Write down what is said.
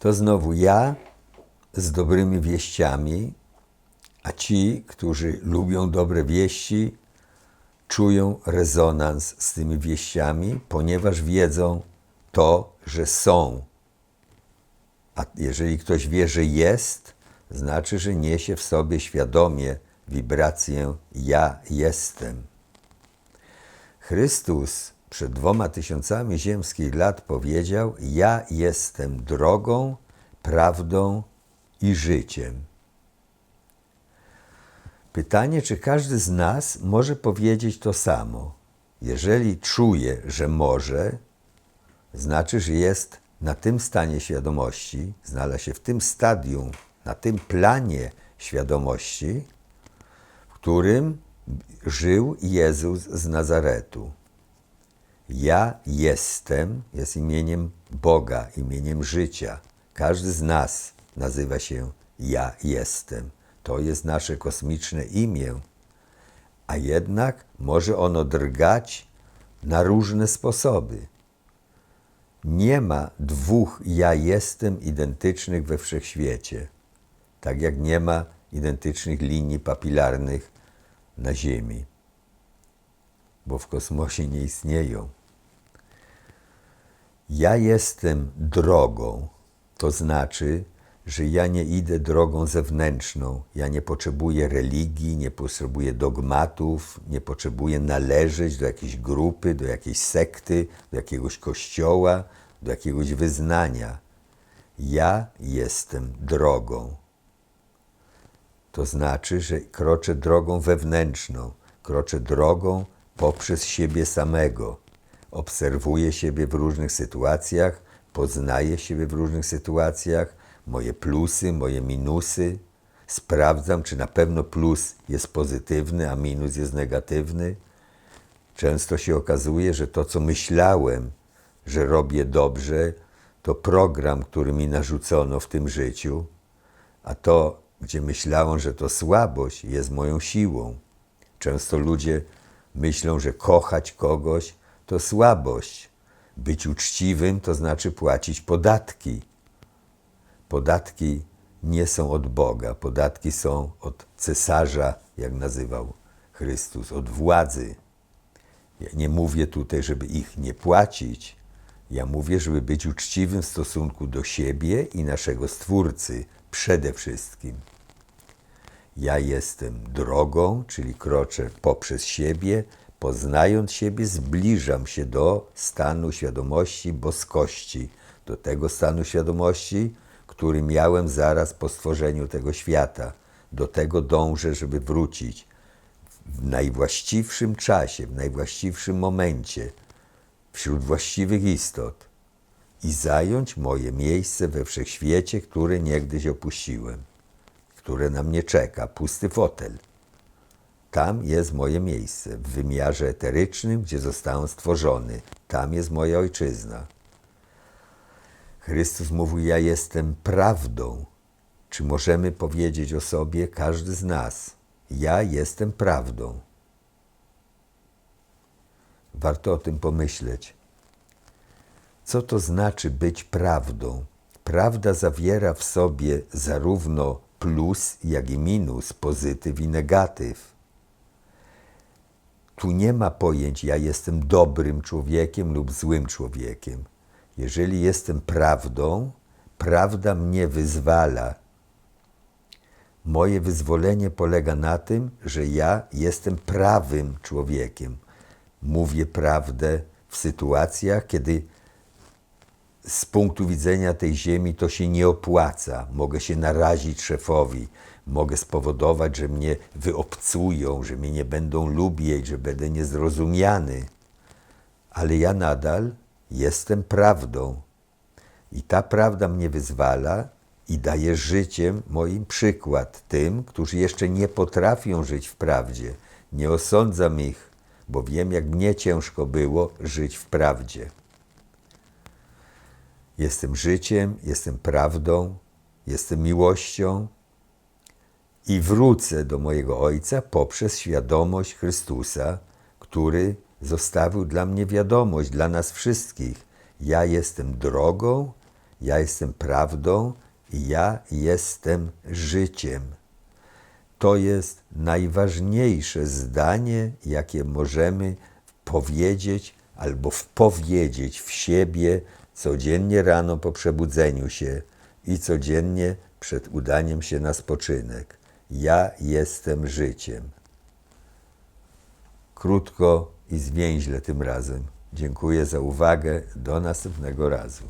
to znowu ja z dobrymi wieściami, a ci, którzy lubią dobre wieści, czują rezonans z tymi wieściami, ponieważ wiedzą to, że są. A jeżeli ktoś wie, że jest, znaczy, że niesie w sobie świadomie wibrację ja jestem. Chrystus przed dwoma tysiącami ziemskich lat powiedział: Ja jestem drogą, prawdą i życiem. Pytanie, czy każdy z nas może powiedzieć to samo? Jeżeli czuje, że może, znaczy, że jest na tym stanie świadomości, znalazł się w tym stadium, na tym planie świadomości, w którym żył Jezus z Nazaretu. Ja jestem jest imieniem Boga, imieniem życia. Każdy z nas nazywa się Ja jestem. To jest nasze kosmiczne imię, a jednak może ono drgać na różne sposoby. Nie ma dwóch ja jestem identycznych we wszechświecie, tak jak nie ma identycznych linii papilarnych na Ziemi, bo w kosmosie nie istnieją. Ja jestem drogą, to znaczy, że ja nie idę drogą zewnętrzną, ja nie potrzebuję religii, nie potrzebuję dogmatów, nie potrzebuję należeć do jakiejś grupy, do jakiejś sekty, do jakiegoś kościoła, do jakiegoś wyznania. Ja jestem drogą. To znaczy, że kroczę drogą wewnętrzną, kroczę drogą poprzez siebie samego. Obserwuję siebie w różnych sytuacjach, poznaję siebie w różnych sytuacjach, moje plusy, moje minusy. Sprawdzam, czy na pewno plus jest pozytywny, a minus jest negatywny. Często się okazuje, że to, co myślałem, że robię dobrze, to program, który mi narzucono w tym życiu, a to, gdzie myślałem, że to słabość, jest moją siłą. Często ludzie myślą, że kochać kogoś to słabość. Być uczciwym to znaczy płacić podatki. Podatki nie są od Boga, podatki są od cesarza, jak nazywał Chrystus, od władzy. Ja nie mówię tutaj, żeby ich nie płacić. Ja mówię, żeby być uczciwym w stosunku do siebie i naszego Stwórcy przede wszystkim. Ja jestem drogą, czyli kroczę poprzez siebie, poznając siebie, zbliżam się do stanu świadomości boskości, do tego stanu świadomości, który miałem zaraz po stworzeniu tego świata. Do tego dążę, żeby wrócić w najwłaściwszym czasie, w najwłaściwszym momencie, wśród właściwych istot i zająć moje miejsce we wszechświecie, które niegdyś opuściłem, które na mnie czeka, pusty fotel. Tam jest moje miejsce, w wymiarze eterycznym, gdzie zostałem stworzony. Tam jest moja ojczyzna. Chrystus mówił: Ja jestem prawdą. Czy możemy powiedzieć o sobie, każdy z nas: Ja jestem prawdą? Warto o tym pomyśleć. Co to znaczy być prawdą? Prawda zawiera w sobie zarówno plus, jak i minus, pozytyw i negatyw. Tu nie ma pojęć, ja jestem dobrym człowiekiem lub złym człowiekiem. Jeżeli jestem prawdą, prawda mnie wyzwala. Moje wyzwolenie polega na tym, że ja jestem prawym człowiekiem. Mówię prawdę w sytuacjach, kiedy z punktu widzenia tej ziemi to się nie opłaca. Mogę się narazić szefowi, mogę spowodować, że mnie wyobcują, że mnie nie będą lubić, że będę niezrozumiany. Ale ja nadal jestem prawdą. I ta prawda mnie wyzwala i daje życiem moim przykład tym, którzy jeszcze nie potrafią żyć w prawdzie. Nie osądzam ich, bo wiem, jak mnie ciężko było żyć w prawdzie. Jestem życiem, jestem prawdą, jestem miłością i wrócę do mojego Ojca poprzez świadomość Chrystusa, który zostawił dla mnie wiadomość, dla nas wszystkich. Ja jestem drogą, Ja jestem prawdą i ja jestem życiem. To jest najważniejsze zdanie, jakie możemy powiedzieć albo wpowiedzieć w siebie codziennie rano po przebudzeniu się i codziennie przed udaniem się na spoczynek. Ja jestem życiem. Krótko i zwięźle tym razem. Dziękuję za uwagę. Do następnego razu.